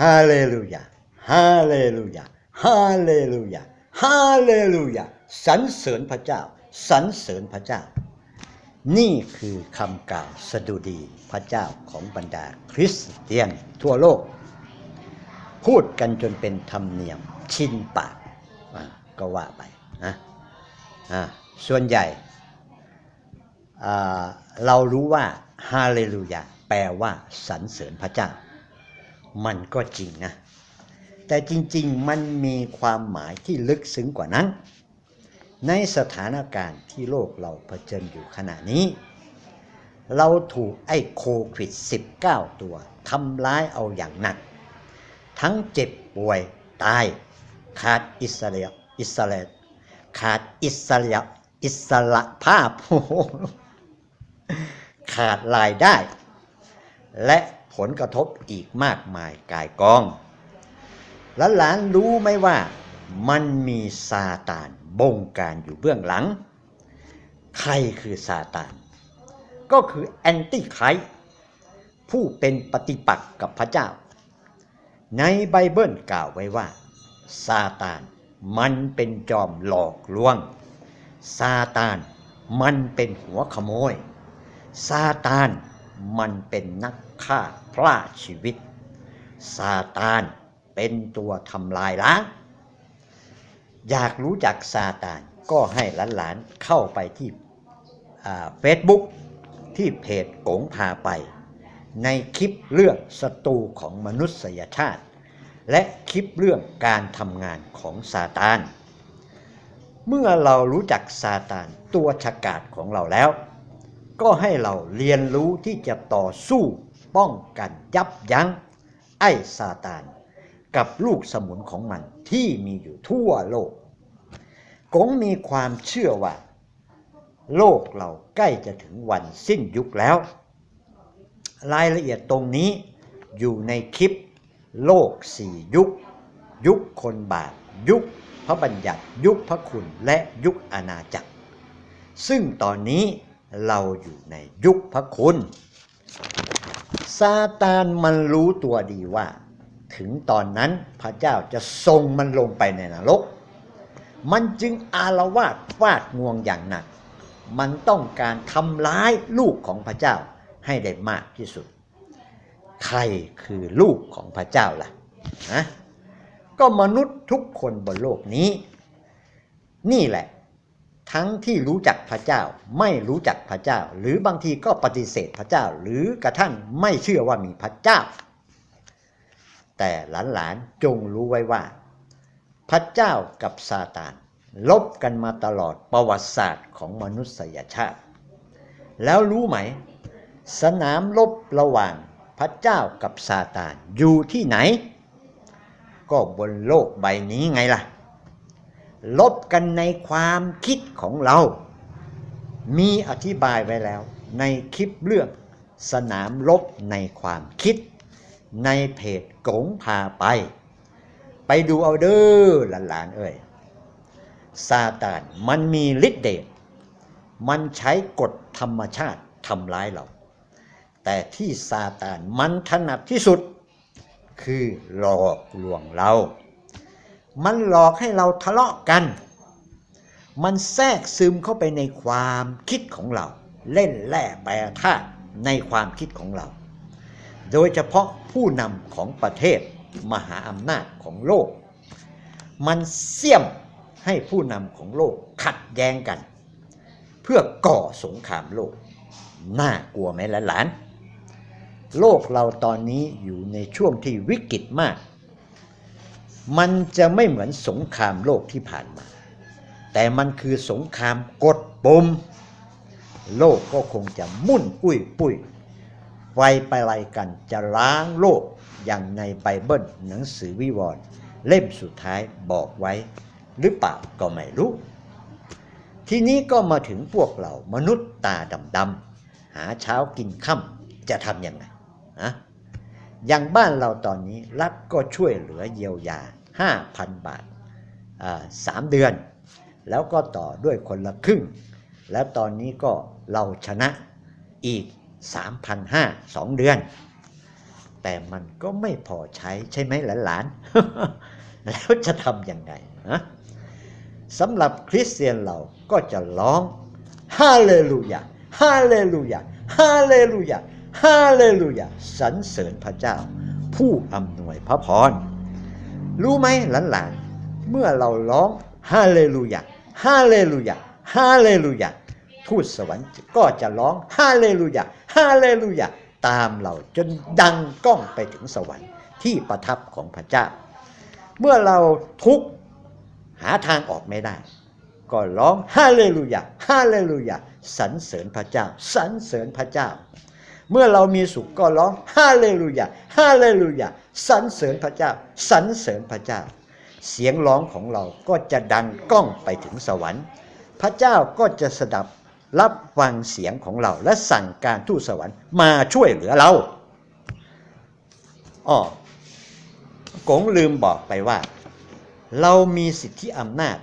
ฮาเลลูยา ฮาเลลูยา ฮาเลลูยา ฮาเลลูยา สรรเสริญพระเจ้า สรรเสริญพระเจ้า นี่คือคำกล่าวสดุดีพระเจ้าของบรรดาคริสเตียนทั่วโลก พูดกันจนเป็นธรรมเนียมชินปากก็ว่าไปนะส่วนใหญ่เรารู้ว่าฮาเลลูยา แปลว่าสรรเสริญพระเจ้า มันก็จริงนะ แต่จริงๆ มันมีความหมายที่ลึกซึ้งกว่านั้น ในสถานการณ์ที่โลกเราเผชิญอยู่ขณะนี้ เราถูกไอ้โควิด -19 ตัวทำร้ายเอาอย่างหนัก ทั้งเจ็บป่วยตาย ขาดอิสระอิสระขาดอิสระอิสระภาพ ขาดรายได้ และ ผลกระทบอีกมากมายกายกอง และหลานรู้ไหมว่ามันมีซาตานบงการอยู่เบื้องหลัง ใครคือซาตาน ก็คือแอนติไครผู้เป็นปฏิปักษ์กับพระเจ้า ในไบเบิลกล่าวไว้ว่า ซาตานมันเป็นจอมหลอกลวง ซาตานมันเป็นหัวขโมย ซาตาน มันเป็นนักฆ่าพลาชีวิตซาตานเป็นตัวทำลายล้าง อยากรู้จักซาตานก็ให้หลานๆเข้าไปที่เฟซบุ๊กที่เพจโกงพาไป ในคลิปเรื่องศัตรูของมนุษยชาติ และคลิปเรื่องการทำงานของซาตาน เมื่อเรารู้จักซาตานตัวฉกาจของเราแล้ว ก็ให้เราเรียนรู้ที่จะต่อสู้ป้องกันยับยั้งไอ้ซาตาน กับลูกสมุนของมันที่มีอยู่ทั่วโลกกงมีความเชื่อว่า โลกเราใกล้จะถึงวันสิ้นยุคแล้ว รายละเอียดตรงนี้อยู่ในคลิปโลกสี่ยุค ยุคคนบาปยุคพระบัญญัติ ยุคพระคุณและยุคอาณาจักร ซึ่งตอนนี้ เราอยู่ในยุคพระคุณ ซาตานมันรู้ตัวดีว่า ถึงตอนนั้นพระเจ้าจะทรงมันลงไปในนรก มันจึงอารวาสฟาดงวงอย่างหนัก มันต้องการทำร้ายลูกของพระเจ้าให้ได้มากที่สุด ใครคือลูกของพระเจ้าล่ะนะก็มนุษย์ทุกคนบนโลกนี้ นี่แหละ ทั้งที่รู้จักพระเจ้า ไม่รู้จักพระเจ้า หรือบางทีก็ปฏิเสธพระเจ้า หรือกระทั่งไม่เชื่อว่ามีพระเจ้า แต่หลานๆจงรู้ไว้ว่า พระเจ้ากับซาตานลบกันมาตลอดประวัติศาสตร์ของมนุษยชาติ แล้วรู้ไหม สนามลบระหว่างพระเจ้ากับซาตานอยู่ที่ไหน ก็บนโลกใบนี้ไงล่ะ ลบกันในความคิดของเรา มีอธิบายไว้แล้ว ในคลิปเรื่องสนามลบในความคิด ในเพจกงพาไป ไปดูเอาเด้อหลานๆเอ้ยซาตานมันมีฤทธิ์เดชมันใช้กฎธรรมชาติทำร้ายเรา แต่ที่ซาตานมันถนัดที่สุด คือหลอกลวงเรา มันหลอกให้เราทะเลาะกัน มันแทรกซึมเข้าไปในความคิดของเรา เล่นแร่แปรธาตุในความคิดของเรา โดยเฉพาะผู้นำของประเทศมหาอำนาจของโลก มันเสี่ยมให้ผู้นำของโลกขัดแย้งกัน เพื่อก่อสงครามโลก น่ากลัวไหมหลาน โลกเราตอนนี้อยู่ในช่วงที่วิกฤตมาก มันจะไม่เหมือนสงครามโลกที่ผ่านมา แต่มันคือสงครามกดปุ่มโลกก็คงจะมุ่นอุ้ยปุ้ยไฟไปไลกันจะล้างโลกอย่างในไบเบิลหนังสือวิวรณ์เล่มสุดท้ายบอกไว้ หรือเปล่าก็ไม่รู้ ทีนี้ก็มาถึงพวกเรามนุษย์ตาดำๆหาเช้ากินค่ำจะทำยังไงอะอย่างบ้านเราตอนนี้รัฐก็ช่วยเหลือเยียวยา 5,000 บาทสามเดือน แล้วก็ต่อด้วยคนละครึ่ง แล้วตอนนี้ก็เราชนะอีก 3,500สองเดือนแแต่มันก็ไม่พอใช้ใช่ไหมหลานๆ แล้วจะทำยังไงฮะสำหรับคริสเตียนเราก็จะร้องฮาเลลูยาฮาเลลูยาฮาเลลูยาฮาเลลูยาสรรเสริญพระเจ้า ผู้อำนวยพระพร รู้ไหมหลานๆ เมื่อเราร้องฮาเลลูยาฮาเลลูยาฮาเลลูยาทูตสวรรค์ก็จะร้องฮาเลลูยาฮาเลลูยาตามเราจนดังก้องไปถึงสวรรค์ที่ประทับของพระเจ้า เมื่อเราทุกข์หาทางออกไม่ได้ ก็ร้องฮาเลลูยาฮาเลลูยาสรรเสริญพระเจ้าสรรเสริญพระเจ้า เมื่อเรามีสุขก็ร้องฮาเลลูยาฮาเลลูยาสรรเสริญพระเจ้าสรรเสริญพระเจ้า เสียงร้องของเราก็จะดังก้องไปถึงสวรรค์ พระเจ้าก็จะสดับรับฟังเสียงของเราและสั่งการทูตสวรรค์มาช่วยเหลือเราอ้อกงลืมบอกไปว่า เรามีสิทธิอำนาจ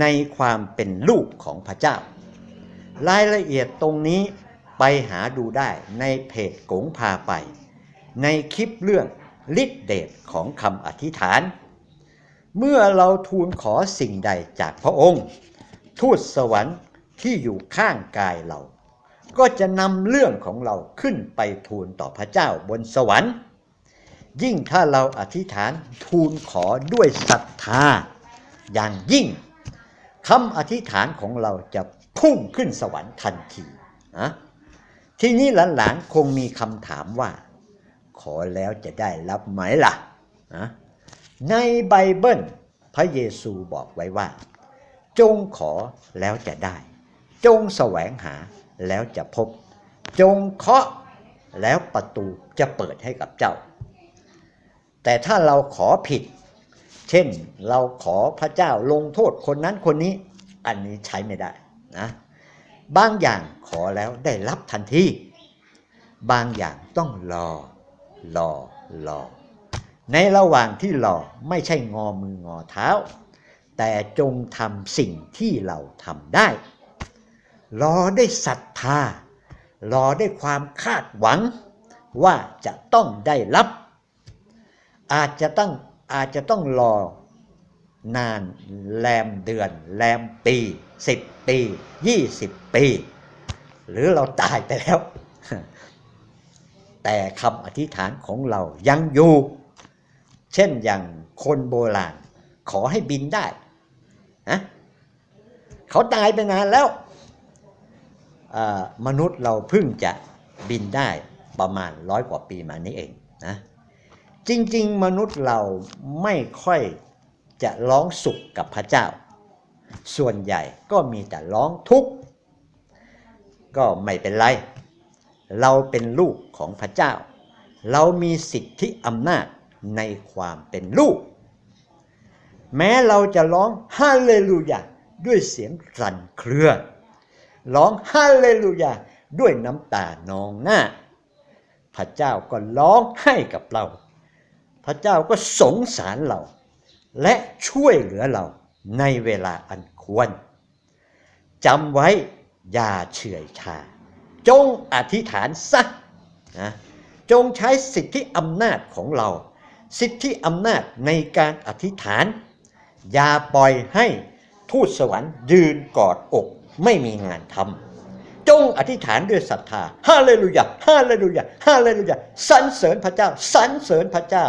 ในความเป็นลูกของพระเจ้า รายละเอียดตรงนี้ ไปหาดูได้ในเพจกงพาไป ในคลิปเรื่องฤทธิเดชของคำอธิษฐาน เมื่อเราทูลขอสิ่งใดจากพระองค์ ทูตสวรรค์ที่อยู่ข้างกายเรา ก็จะนำเรื่องของเราขึ้นไปทูลต่อพระเจ้าบนสวรรค์ ยิ่งถ้าเราอธิษฐานทูลขอด้วยศรัทธา อย่างยิ่งคำอธิษฐานของเราจะพุ่งขึ้นสวรรค์ทันทีนะ ทีนี้หลานๆคงมีคำถามว่า ขอแล้วจะได้รับไหมล่ะนะในไบเบิลพระเยซูบอกไว้ว่า จงขอแล้วจะได้ จงแสวงหาแล้วจะพบ จงเคาะแล้วประตูจะเปิดให้กับเจ้า แต่ถ้าเราขอผิด เช่นเราขอพระเจ้าลงโทษคนนั้นคนนี้ อันนี้ใช้ไม่ได้นะ บางอย่างขอแล้วได้รับทันทีบางอย่างต้องรอรอรอในระหว่างที่รอไม่ใช่งอมืองอเท้า แต่จงทำสิ่งที่เราทำได้ รอได้ศรัทธา รอได้ความคาดหวัง ว่าจะต้องได้รับ อาจจะต้องอาจจะต้องรอ นานแรมเดือนแรมปีสิบปียี่สิบปี หรือเราตายไปแล้ว แต่คำอธิษฐานของเรายังอยู่ เช่นอย่างคนโบราณ ขอให้บินได้นะเขาตายไปนานแล้วมนุษย์เราเพิ่งจะบินได้ประมาณร้อยกว่าปีมานี้เองนะจริง ๆ มนุษย์เราไม่ค่อย จะร้องสุขกับพระเจ้า ส่วนใหญ่ก็มีแต่ร้องทุกข์ ก็ไม่เป็นไร เราเป็นลูกของพระเจ้า เรามีสิทธิอำนาจในความเป็นลูก แม้เราจะร้องฮาเลลูยาด้วยเสียงสั่นเครือ ร้องฮาเลลูยาด้วยน้ำตานองหน้า พระเจ้าก็ร้องให้กับเรา พระเจ้าก็สงสารเรา และช่วยเหลือเราในเวลาอันควรจำไว้อย่าเฉื่อยชา จงอธิษฐานซะนะจงใช้สิทธิอำนาจของเรา สิทธิอำนาจในการอธิษฐาน อย่าปล่อยให้ทูตสวรรค์ยืนกอดอกไม่มีงานทำจงอธิษฐานด้วยศรัทธาฮาเลลูยาฮาเลลูยาฮาเลลูยาสรรเสริญพระเจ้าสรรเสริญพระเจ้า